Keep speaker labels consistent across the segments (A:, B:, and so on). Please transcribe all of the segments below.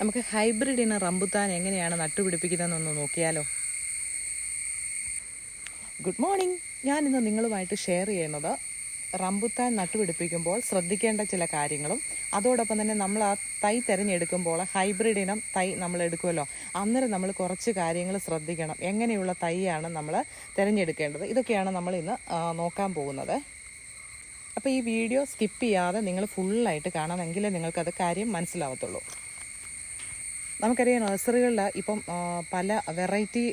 A: നമുക്ക് ഹൈബ്രിഡ് റമ്പുത്താൻ റംബുത്താൻ എങ്ങനെയാണ് നട്ടുപിടിപ്പിക്കുന്നതെന്നൊന്ന് നോക്കിയാലോ? ഗുഡ് മോർണിംഗ് ഞാൻ ഇന്ന് നിങ്ങളുമായിട്ട് ഷെയർ ചെയ്യുന്നത് റംബുത്താൻ നട്ടുപിടിപ്പിക്കുമ്പോൾ ശ്രദ്ധിക്കേണ്ട ചില കാര്യങ്ങളും അതോടൊപ്പം തന്നെ നമ്മൾ ആ തൈ തിരഞ്ഞെടുക്കുമ്പോൾ ഹൈബ്രിഡ് ഇനം തൈ നമ്മൾ എടുക്കുമല്ലോ അന്നേരം നമ്മൾ കുറച്ച് കാര്യങ്ങൾ ശ്രദ്ധിക്കണം. എങ്ങനെയുള്ള തൈയാണ് നമ്മൾ തിരഞ്ഞെടുക്കേണ്ടത്? ഇതൊക്കെയാണ് നമ്മൾ ഇന്ന് നോക്കാൻ പോകുന്നത്. അപ്പോൾ ഈ വീഡിയോ സ്കിപ്പ് ചെയ്യാതെ നിങ്ങൾ ഫുള്ളായിട്ട് കാണാമെങ്കിലേ നിങ്ങൾക്കത് കാര്യം മനസ്സിലാവത്തുള്ളൂ. നമുക്കറിയാം നഴ്സറികളിൽ ഇപ്പം പല വെറൈറ്റി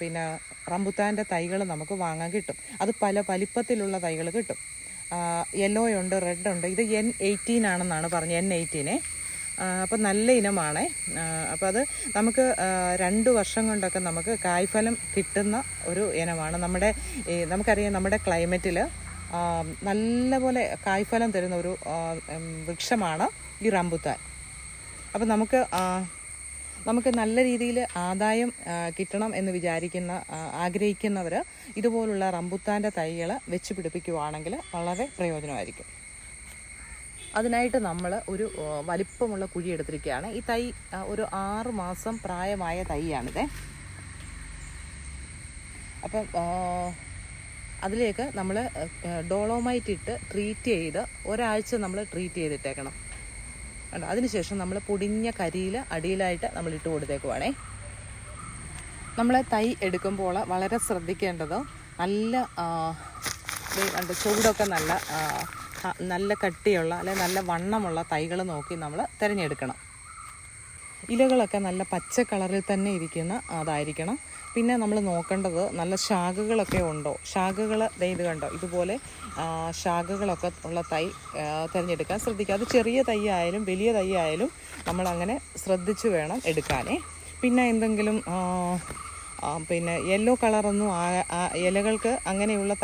A: പിന്നെ റംബുത്താന്റെ തൈകൾ നമുക്ക് വാങ്ങാൻ കിട്ടും. അത് പല വലിപ്പത്തിലുള്ള തൈകൾ കിട്ടും. യെല്ലോ ഉണ്ട് റെഡ് ഉണ്ട്. ഇത് എൻ എയ്റ്റീൻ ആണെന്നാണ് പറഞ്ഞത് എൻ എയ്റ്റീനെ അപ്പോൾ നല്ല ഇനമാണേ. അപ്പോൾ അത് നമുക്ക് രണ്ട് വർഷം കൊണ്ടൊക്കെ നമുക്ക് കായ്ഫലം കിട്ടുന്ന ഒരു ഇനമാണ്. നമ്മുടെ നമുക്കറിയാം നമ്മുടെ ക്ലൈമറ്റിൽ നല്ലപോലെ കായ്ഫലം തരുന്ന ഒരു വൃക്ഷമാണ് ഈ റംബുത്താൻ അപ്പം നമുക്ക് നമുക്ക് നല്ല രീതിയിൽ ആദായം കിട്ടണം എന്ന് വിചാരിക്കുന്ന ആഗ്രഹിക്കുന്നവർ ഇതുപോലുള്ള റംബുത്താന്റെ തൈകൾ വെച്ച് പിടിപ്പിക്കുവാണെങ്കിൽ വളരെ പ്രയോജനമായിരിക്കും. അതിനായിട്ട് നമ്മൾ ഒരു വലിപ്പമുള്ള കുഴി എടുത്തിരിക്കുകയാണ്. ഈ തൈ ഒരു ആറ് മാസം പ്രായമായ തൈയാണിത്. അപ്പം അതിലേക്ക് നമ്മൾ ഡോളോമൈറ്റ് ഇട്ട് ട്രീറ്റ് ചെയ്ത് ഒരാഴ്ച നമ്മൾ ട്രീറ്റ് ചെയ്തിട്ടേക്കണം. കണ്ടോ? അതിനുശേഷം നമ്മൾ പൊടിഞ്ഞ കരിയിൽ അടിയിലായിട്ട് നമ്മൾ ഇട്ട് കൊടുത്തേക്കുവാണേ. നമ്മൾ തൈ എടുക്കുമ്പോൾ വളരെ ശ്രദ്ധിക്കേണ്ടത് നല്ല കണ്ട് ചൂടൊക്കെ നല്ല നല്ല കട്ടിയുള്ള അല്ലെങ്കിൽ നല്ല വണ്ണമുള്ള തൈകൾ നോക്കി നമ്മൾ തിരഞ്ഞെടുക്കണം. ഇലകളൊക്കെ നല്ല പച്ച കളറിൽ തന്നെ ഇരിക്കുന്ന അതായിരിക്കണം. പിന്നെ നമ്മൾ നോക്കേണ്ടത് നല്ല ശാഖകളൊക്കെ ഉണ്ടോ? ശാഖകൾ ഇത് കണ്ടോ? ഇതുപോലെ ശാഖകളൊക്കെ ഉള്ള തൈ തിരഞ്ഞെടുക്കാൻ ശ്രദ്ധിക്കുക. അത് ചെറിയ തൈ ആയാലും വലിയ തൈ ആയാലും നമ്മളങ്ങനെ ശ്രദ്ധിച്ചു വേണം എടുക്കാനേ. പിന്നെ എന്തെങ്കിലും പിന്നെ യെല്ലോ കളറൊന്നും ഇലകൾക്ക് അങ്ങനെയുള്ള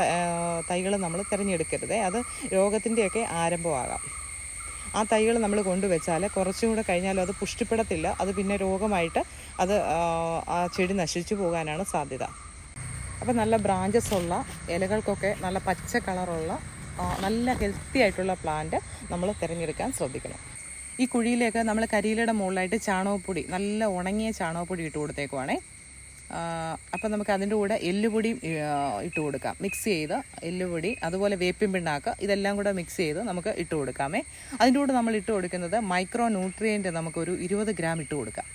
A: തൈകൾ നമ്മൾ തിരഞ്ഞെടുക്കരുതേ. അത് രോഗത്തിന്റെയൊക്കെ ആരംഭമാകാം. ആ തൈകൾ നമ്മൾ കൊണ്ടുവച്ചാൽ കുറച്ചും കൂടെ കഴിഞ്ഞാലും അത് പുഷ്ടിപ്പെടത്തില്ല. അത് പിന്നെ രോഗമായിട്ട് അത് ആ, ചെടി നശിച്ചു പോകാനാണ് സാധ്യത. അപ്പോൾ നല്ല ബ്രാഞ്ചസ് ഉള്ള ഇലകൾക്കൊക്കെ നല്ല പച്ച കളറുള്ള നല്ല ഹെൽത്തി ആയിട്ടുള്ള പ്ലാന്റ് നമ്മൾ തിരഞ്ഞെടുക്കാൻ ശ്രദ്ധിക്കണം. ഈ കുഴിയിലേക്ക് നമ്മൾ കരിയിലയുടെ മുകളിലായിട്ട് ചാണകപ്പൊടി നല്ല ഉണങ്ങിയ ചാണകപ്പൊടി ഇട്ട് കൊടുത്തേക്കുവാണേ. അപ്പം നമുക്ക് അതിന്റെ കൂടെ എല്ലുപൊടിയും ഇട്ട് കൊടുക്കാം. മിക്സ് ചെയ്ത് എല്ലുപൊടി അതുപോലെ വേപ്പിൻ പിണ്ണാക്ക് ഇതെല്ലാം കൂടെ മിക്സ് ചെയ്ത് നമുക്ക് ഇട്ട് കൊടുക്കാമേ. അതിന്റെ കൂടെ നമ്മൾ ഇട്ട് കൊടുക്കുന്നത് മൈക്രോ ന്യൂട്രിയന്റ് നമുക്കൊരു ഇരുപത് ഗ്രാം ഇട്ട് കൊടുക്കാം.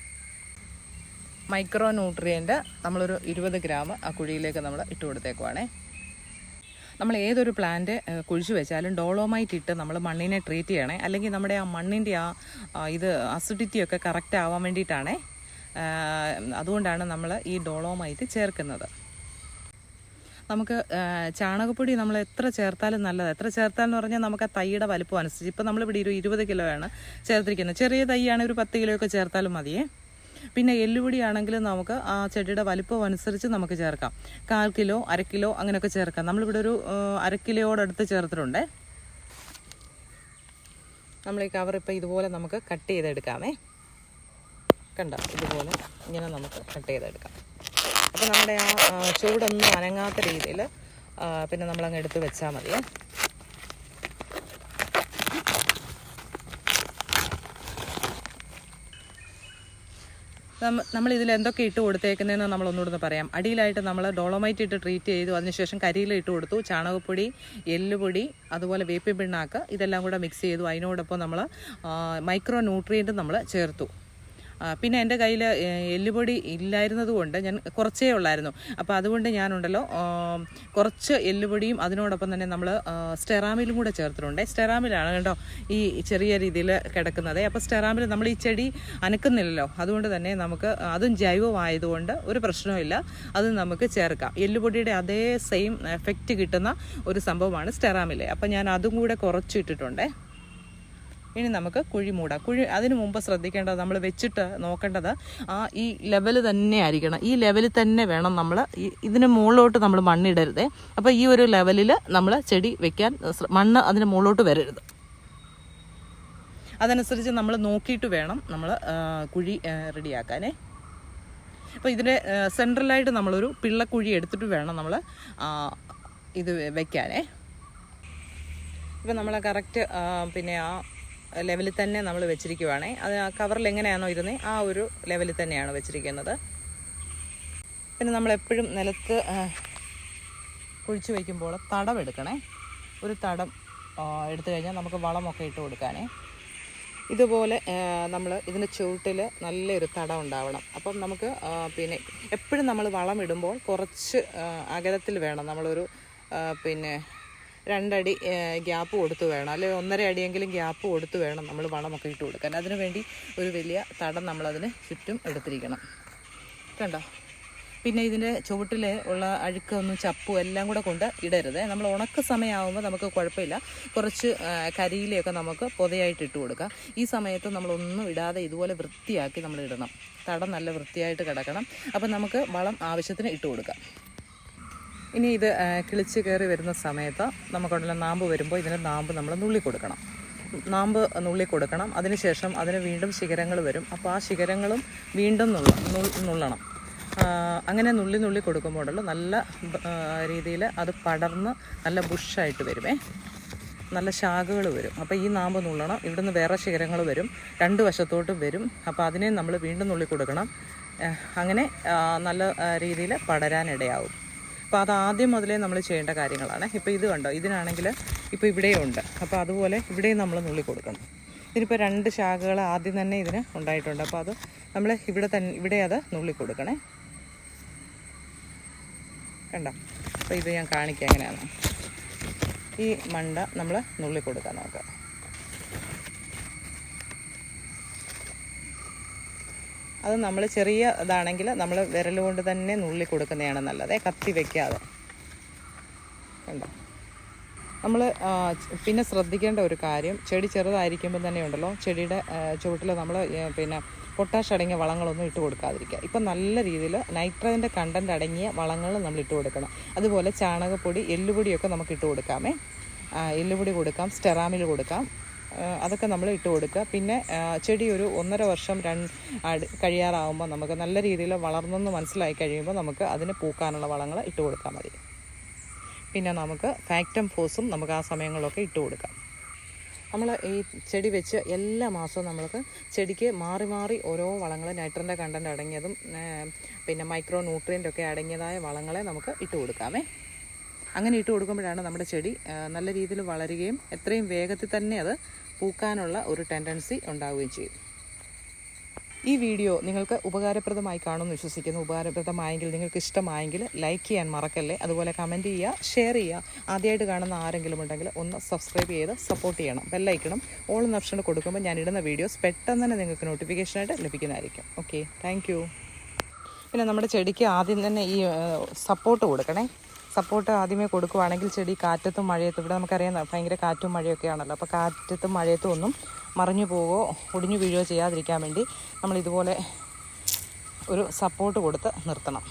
A: മൈക്രോ ന്യൂട്രിയന്റ് നമ്മളൊരു ഇരുപത് ഗ്രാം ആ കുഴിയിലേക്ക് നമ്മൾ ഇട്ട് കൊടുത്തേക്കുവാണേ. നമ്മൾ ഏതൊരു പ്ലാന്റ് കുഴിച്ചു വെച്ചാലും ഡോളോമൈറ്റ് ഇട്ട് നമ്മൾ മണ്ണിനെ ട്രീറ്റ് ചെയ്യണേ. അല്ലെങ്കിൽ നമ്മുടെ ആ മണ്ണിന്റെ ആ ഇത് അസിഡിറ്റിയൊക്കെ കറക്റ്റ് ആവാൻ വേണ്ടിയിട്ടാണേ. അതുകൊണ്ടാണ് നമ്മൾ ഈ ഡോളോമൈറ്റ് ചേർക്കുന്നത്. നമുക്ക് ചാണകപ്പൊടി നമ്മൾ എത്ര ചേർത്താലും നല്ലത്. എത്ര ചേർത്താലെന്ന് പറഞ്ഞാൽ നമുക്ക് ആ തൈയുടെ വലുപ്പം അനുസരിച്ച്. ഇപ്പം നമ്മളിവിടെ ഒരു ഇരുപത് കിലോയാണ് ചേർത്തിരിക്കുന്നത്. ചെറിയ തൈയാണ് ഒരു പത്ത് കിലോയൊക്കെ ചേർത്താലും മതിയേ. പിന്നെ എല്ലുപൊടി ആണെങ്കിലും നമുക്ക് ആ ചെടിയുടെ വലുപ്പം അനുസരിച്ച് നമുക്ക് ചേർക്കാം. കാൽ കിലോ അര കിലോ അങ്ങനെയൊക്കെ ചേർക്കാം. നമ്മളിവിടെ ഒരു അരക്കിലോടടുത്ത് ചേർത്തിട്ടുണ്ട്. നമ്മൾ ഈ കവർ ഇപ്പോൾ ഇതുപോലെ നമുക്ക് കട്ട് ചെയ്തെടുക്കാമേ. കണ്ടോ ഇതുപോലെ ഇങ്ങനെ നമുക്ക് കട്ട് ചെയ്തെടുക്കാം. അപ്പോൾ നമ്മുടെ ആ ചൂടൊന്നും അനങ്ങാത്ത രീതിയിൽ പിന്നെ നമ്മളങ്ങ് എടുത്ത് വെച്ചാൽ നമ്മ- നമ്മൾ ഇതിൽ എന്തൊക്കെ ഇട്ട് കൊടുത്തേക്കുന്നതെന്ന് നമ്മൾ ഒന്നുകൂടെ പറയാം. അടിയിലായിട്ട് നമ്മൾ ഡോളോമൈറ്റ് ഇട്ട് ട്രീറ്റ് ചെയ്തു. അതിനുശേഷം കരിയിൽ ഇട്ട് കൊടുത്തു. ചാണകപ്പൊടി എല്ലുപൊടി അതുപോലെ വേപ്പിൻ പിണ്ണാക്ക് ഇതെല്ലാം കൂടെ മിക്സ് ചെയ്തു. അതിനോടൊപ്പം നമ്മൾ മൈക്രോ ന്യൂട്രിയന്റ് നമ്മൾ ചേർത്തു. പിന്നെ എന്റെ കയ്യിൽ എല്ലുപൊടി ഇല്ലായിരുന്നത് കൊണ്ട് ഞാൻ കുറച്ചേ ഉള്ളായിരുന്നു. അപ്പോൾ അതുകൊണ്ട് ഞാനുണ്ടല്ലോ കുറച്ച് എല്ലുപൊടിയും അതിനോടൊപ്പം തന്നെ നമ്മൾ സ്റ്റെറാമിലും കൂടെ ചേർത്തിട്ടുണ്ട്. സ്റ്റെറാമിലാണ് കേട്ടോ ഈ ചെറിയ രീതിയിൽ കിടക്കുന്നത്. അപ്പോൾ സ്റ്റെറാമിൽ നമ്മൾ ഈ ചെടി അനക്കുന്നില്ലല്ലോ. അതുകൊണ്ട് തന്നെ നമുക്ക് അതും ജൈവമായതുകൊണ്ട് ഒരു പ്രശ്നവുമില്ല അത് നമുക്ക് ചേർക്കാം. എല്ലുപൊടിയുടെ അതേ സെയിം എഫക്റ്റ് കിട്ടുന്ന ഒരു സംഭവമാണ് സ്റ്റെറാമിലെ. അപ്പോൾ ഞാൻ അതും കൂടെ കുറച്ചിട്ടിട്ടുണ്ടേ. ഇനി നമുക്ക് കുഴി മൂടാം. കുഴി അതിന് മുമ്പ് ശ്രദ്ധിക്കേണ്ടത് നമ്മൾ വെച്ചിട്ട് നോക്കേണ്ടത് ആ ഈ ലെവൽ തന്നെ ആയിരിക്കണം. ഈ ലെവലിൽ തന്നെ വേണം നമ്മൾ ഇതിന് മുകളിലോട്ട് നമ്മൾ മണ്ണിടരുത്. അപ്പോൾ ഈ ഒരു ലെവലിൽ നമ്മൾ ചെടി വെക്കാൻ മണ്ണ് അതിന് മുകളിലോട്ട് വരരുത്. അതനുസരിച്ച് നമ്മൾ നോക്കിയിട്ട് വേണം നമ്മൾ കുഴി റെഡിയാക്കാനേ. അപ്പോൾ ഇതിന്റെ സെൻട്രലായിട്ട് നമ്മളൊരു പിള്ളക്കുഴി എടുത്തിട്ട് വേണം നമ്മൾ ഇത് വെക്കാനേ. ഇപ്പം നമ്മൾ കറക്റ്റ് പിന്നെ ആ ലെവലിൽ തന്നെ നമ്മൾ വെച്ചിരിക്കുവാണേ. അത് ആ കവറിൽ എങ്ങനെയാണോ ഇരുന്നത് ആ ഒരു ലെവലിൽ തന്നെയാണ് വെച്ചിരിക്കുന്നത്. പിന്നെ നമ്മൾ എപ്പോഴും നിലത്ത് കുഴിച്ചു വയ്ക്കുമ്പോൾ തടം എടുക്കണേ. ഒരു തടം എടുത്തു കഴിഞ്ഞാൽ നമുക്ക് വളമൊക്കെ ഇട്ട് കൊടുക്കാനേ. ഇതുപോലെ നമ്മൾ ഇതിന്റെ ചുവട്ടിൽ നല്ലൊരു തടം ഉണ്ടാവണം. അപ്പം നമുക്ക് പിന്നെ എപ്പോഴും നമ്മൾ വളം ഇടുമ്പോൾ കുറച്ച് അകലത്തിൽ വേണം നമ്മളൊരു പിന്നെ രണ്ടടി ഗ്യാപ്പ് കൊടുത്ത് വേണം. അല്ലെങ്കിൽ ഒന്നര അടിയെങ്കിലും ഗ്യാപ്പ് കൊടുത്ത് വേണം നമ്മൾ വളമൊക്കെ ഇട്ട് കൊടുക്കാൻ. അതിനു വേണ്ടി ഒരു വലിയ തടം നമ്മളതിന് ചുറ്റും എടുത്തിരിക്കണം. കണ്ടോ? പിന്നെ ഇതിന്റെ ചുവട്ടിൽ ഉള്ള അഴുക്കൊന്നും ചപ്പും എല്ലാം കൂടെ കൊണ്ട് ഇടരുത്. നമ്മൾ ഉണക്ക സമയമാകുമ്പോൾ നമുക്ക് കുഴപ്പമില്ല. കുറച്ച് കരിയിലെയൊക്കെ നമുക്ക് പൊതയായിട്ട് ഇട്ട് കൊടുക്കാം. ഈ സമയത്ത് നമ്മളൊന്നും ഇടാതെ ഇതുപോലെ വൃത്തിയാക്കി നമ്മൾ ഇടണം. തടം നല്ല വൃത്തിയായിട്ട് കിടക്കണം. അപ്പം നമുക്ക് വളം ആവശ്യത്തിന് ഇട്ട് കൊടുക്കാം. ഇനി ഇത് കിളിച്ച് കയറി വരുന്ന സമയത്ത് നമുക്കുണ്ടല്ലോ നാമ്പ് വരുമ്പോൾ ഇതിന് നാമ്പ് നമ്മൾ നുള്ളി കൊടുക്കണം. നാമ്പ് നുള്ളി കൊടുക്കണം. അതിനുശേഷം അതിന് വീണ്ടും ശിഖരങ്ങൾ വരും. അപ്പോൾ ആ ശിഖരങ്ങളും വീണ്ടും നുള്ള നുള്ളണം. അങ്ങനെ നുള്ളി നുള്ളി കൊടുക്കുമ്പോഴല്ലോ നല്ല രീതിയിൽ അത് പടർന്ന് നല്ല ബുഷായിട്ട് വരുമേ നല്ല ശാഖകൾ വരും. അപ്പോൾ ഈ നാമ്പ് നുള്ളണം ഇവിടുന്ന് വേറെ ശിഖരങ്ങൾ വരും. രണ്ട് വശത്തോട്ടും വരും. അപ്പോൾ അതിനെ നമ്മൾ വീണ്ടും നുള്ളി കൊടുക്കണം. അങ്ങനെ നല്ല രീതിയിൽ പടരാനിടയാവും അപ്പോൾ അത് ആദ്യം മുതലേ നമ്മൾ ചെയ്യേണ്ട കാര്യങ്ങളാണ്. ഇപ്പോൾ ഇത് കണ്ടോ? ഇതിനാണെങ്കിൽ ഇപ്പോൾ ഇവിടെയും ഉണ്ട്. അപ്പോൾ അതുപോലെ ഇവിടെയും നമ്മൾ നുള്ളി കൊടുക്കണം. ഇതിനിപ്പോൾ രണ്ട് ശാഖകൾ ആദ്യം തന്നെ ഇതിന് ഉണ്ടായിട്ടുണ്ട്. അപ്പോൾ അത് നമ്മൾ ഇവിടെ തന്നെ ഇവിടെ അത് നുള്ളി കൊടുക്കണേ. കണ്ടോ? അപ്പോൾ ഇത് ഞാൻ കാണിക്കാം എങ്ങനെയാണ് ഈ മണ്ട നമ്മൾ നുള്ളി കൊടുക്കാൻ നോക്കാം. അത് നമ്മൾ ചെറിയ ഇതാണെങ്കിൽ നമ്മൾ വിരൽ കൊണ്ട് തന്നെ നുള്ളി കൊടുക്കുന്നതാണ് നല്ലത്. കത്തി വയ്ക്കാതെ കണ്ടോ? നമ്മൾ പിന്നെ ശ്രദ്ധിക്കേണ്ട ഒരു കാര്യം ചെടി ചെറുതായിരിക്കുമ്പോൾ തന്നെ ഉണ്ടല്ലോ ചെടിയുടെ ചുവട്ടിൽ നമ്മൾ പിന്നെ പൊട്ടാഷ് അടങ്ങിയ വളങ്ങളൊന്നും ഇട്ട് കൊടുക്കാതിരിക്കുക. ഇപ്പം നല്ല രീതിയിൽ നൈട്രജന്റെ കണ്ടന്റ് അടങ്ങിയ വളങ്ങൾ നമ്മൾ ഇട്ട് കൊടുക്കണം. അതുപോലെ ചാണകപ്പൊടി എല്ലുപൊടിയൊക്കെ നമുക്ക് ഇട്ട് കൊടുക്കാമേ. എല്ലുപൊടി കൊടുക്കാം സ്റ്റെറാമിൽ കൊടുക്കാം. അതൊക്കെ നമ്മൾ ഇട്ട് കൊടുക്കുക. പിന്നെ ചെടി ഒരു ഒന്നര വർഷം രണ്ട് കഴിയാറാവുമ്പോൾ നമുക്ക് നല്ല രീതിയിൽ വളർന്നെന്ന് മനസ്സിലായി കഴിയുമ്പോൾ നമുക്ക് അതിന് പൂക്കാനുള്ള വളങ്ങൾ ഇട്ട് കൊടുത്താൽ മതി. പിന്നെ നമുക്ക് ഫാക്ടം ഫോസും നമുക്ക് ആ സമയങ്ങളിലൊക്കെ ഇട്ട് കൊടുക്കാം. നമ്മൾ ഈ ചെടി വെച്ച് എല്ലാ മാസവും നമ്മൾക്ക് ചെടിക്ക് മാറി മാറി ഓരോ വളങ്ങൾ നൈട്രന്റെ കണ്ടന്റ് അടങ്ങിയതും പിന്നെ മൈക്രോ ന്യൂട്രിയന്റ് ഒക്കെ അടങ്ങിയതായ വളങ്ങളെ നമുക്ക് ഇട്ട് കൊടുക്കാമേ. അങ്ങനെ ഇട്ട് കൊടുക്കുമ്പോഴാണ് നമ്മുടെ ചെടി നല്ല രീതിയിൽ വളരുകയും എത്രയും വേഗത്തിൽ തന്നെ അത് പൂക്കാനുള്ള ഒരു ടെൻഡൻസി ഉണ്ടാവുകയും ചെയ്യും. ഈ വീഡിയോ നിങ്ങൾക്ക് ഉപകാരപ്രദമായി കാണുമെന്ന് വിശ്വസിക്കുന്നു. ഉപകാരപ്രദമായെങ്കിൽ നിങ്ങൾക്ക് ഇഷ്ടമായെങ്കിൽ ലൈക്ക് ചെയ്യാൻ മറക്കല്ലേ? അതുപോലെ കമന്റ് ചെയ്യുക ഷെയർ ചെയ്യുക. ആദ്യമായിട്ട് കാണുന്ന ആരെങ്കിലും ഉണ്ടെങ്കിൽ ഒന്ന് സബ്സ്ക്രൈബ് ചെയ്ത് സപ്പോർട്ട് ചെയ്യണം. ബെല്ലൈക്കണം ഓൾ എന്ന ഓപ്ഷൻ കൊടുക്കുമ്പോൾ ഞാൻ ഇടുന്ന വീഡിയോസ് പെട്ടെന്ന് തന്നെ നിങ്ങൾക്ക് നോട്ടിഫിക്കേഷനായിട്ട് ലഭിക്കുന്നതായിരിക്കും. ഓക്കെ താങ്ക് പിന്നെ നമ്മുടെ ചെടിക്ക് ആദ്യം തന്നെ ഈ സപ്പോർട്ട് കൊടുക്കണേ. സപ്പോർട്ട് ആദ്യമേ കൊടുക്കുവാണെങ്കിൽ ചെടി കാറ്റത്തും മഴയത്തും ഇവിടെ നമുക്കറിയാം ഭയങ്കര കാറ്റും മഴയൊക്കെ ആണല്ലോ അപ്പോൾ കാറ്റത്തും മഴയത്തും ഒന്നും മറിഞ്ഞു പോവോ ഒടിഞ്ഞു വീഴുകയോ ചെയ്യാതിരിക്കാൻ വേണ്ടി നമ്മൾ ഇതുപോലെ ഒരു സപ്പോർട്ട് കൊടുത്ത് നിർത്തണം.